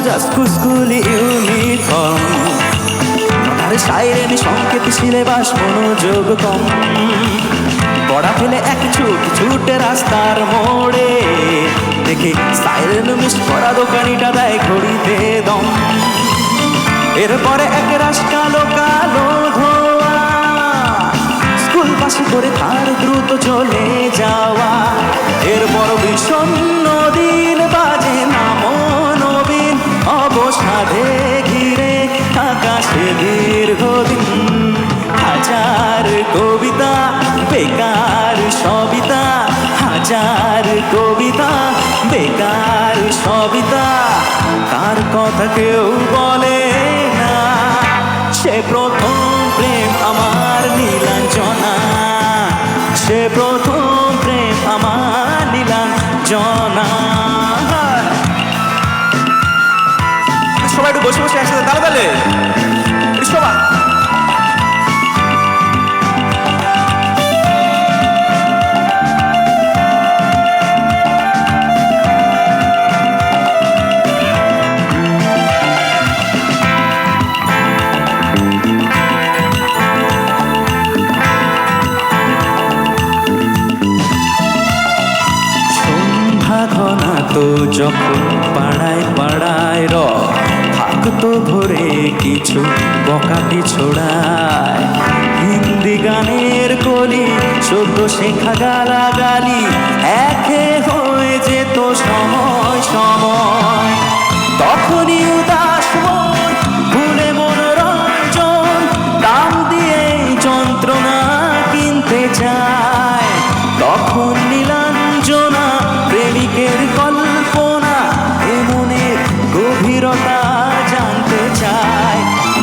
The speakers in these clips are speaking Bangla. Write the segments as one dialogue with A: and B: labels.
A: মোজা স্কুলি ইউনিফর্ম। আর সাইরেন সংকেত সিলেবাস মনোযোগ কম। পড়া ফেলে এক ছুট ছুটে রাস্তার মোড়ে। দেখে সাইরেন মিস করা দোকানিটা দেয় ঘড়িতে দম। এরপরে এক রাস কালো ধোয়া। স্কুল পাশে করে তার দ্রুত চলে যাওয়া। এরপর বিষণ্ণ দিন বাজে আকাশে দীর্ঘদিন হাজার কবিতা, বেকার সবিতা, হাজার কবিতা, বেকার সবিতা। তার কথা কেউ বলে না, সে প্রথম প্রেম আমার নীলাঞ্জনা। সে প্রথম প্রেম আমার নীলাঞ্জনা। সবাই একটু বসে বসে একসাথে তালে তালে। ঘনা তো যখন পাড়ায় পাড়ায় র থাকতো ভরে কিছু বকাটি ছোড়ায় হিন্দি গানের কলি, সদ্য শেখা গালা গালি একে হয়ে যেত সময় সময়। তখনই উদাস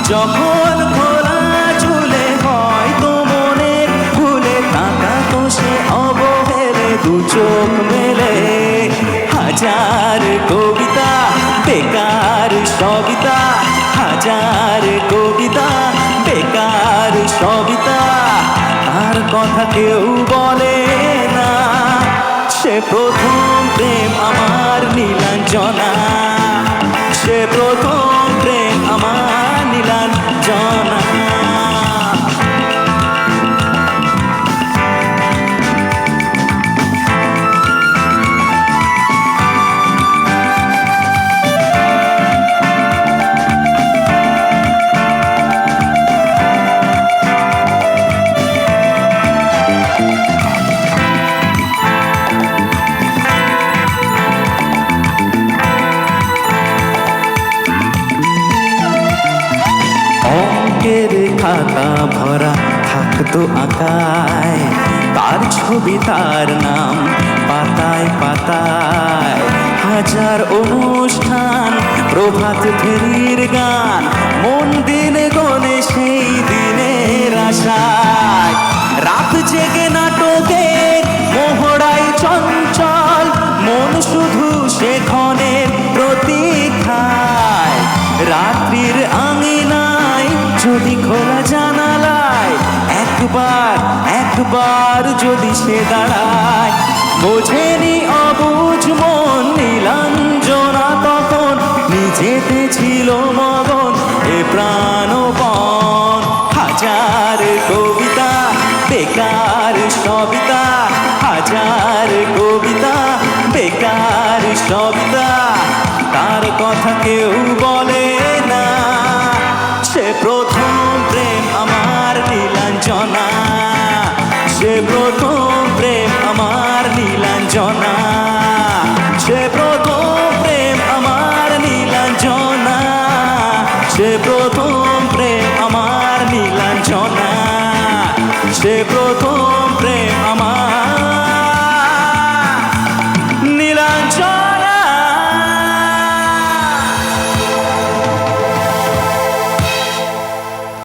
A: যখন খোলা চুলে হয় তো মনের ভুলে তাকাতো সে অবহেলে, দু চোখ মেলে। হাজার কবিতা, বেকার সবিতা। হাজার কবিতা, বেকার সবিতা। তার কথা কেউ বলে না, সে প্রথম প্রেম আমার। খাতা ভরা থাকতো আঁকায়। তার ছবি, তার নাম পাতায় পাতায়। হাজার অনুষ্ঠান, প্রভাত ফেরির গান, মন দিন গনে সেই দিনের আশায়। রাত জেগে নাটকে মোহরাই চঞ্চল, মন শুধু সেখনের প্রতীক্ষায়। রাত্রির আঙিনায় একবার যদি সে দাঁড়ায়, বোঝেনি অবুঝ মন, নীলাঞ্জনা তখন নিজেতে ছিল মগন। এ প্রাণপণ, হাজার কবিতা, বেকার সবিতা, হাজার কবিতা, বেকার সবিতা। তার কথা কেউ বলে না, সে প্রথম সে প্রথম প্রেম আমার মিলাঞ্চনা। সে প্রথম প্রেম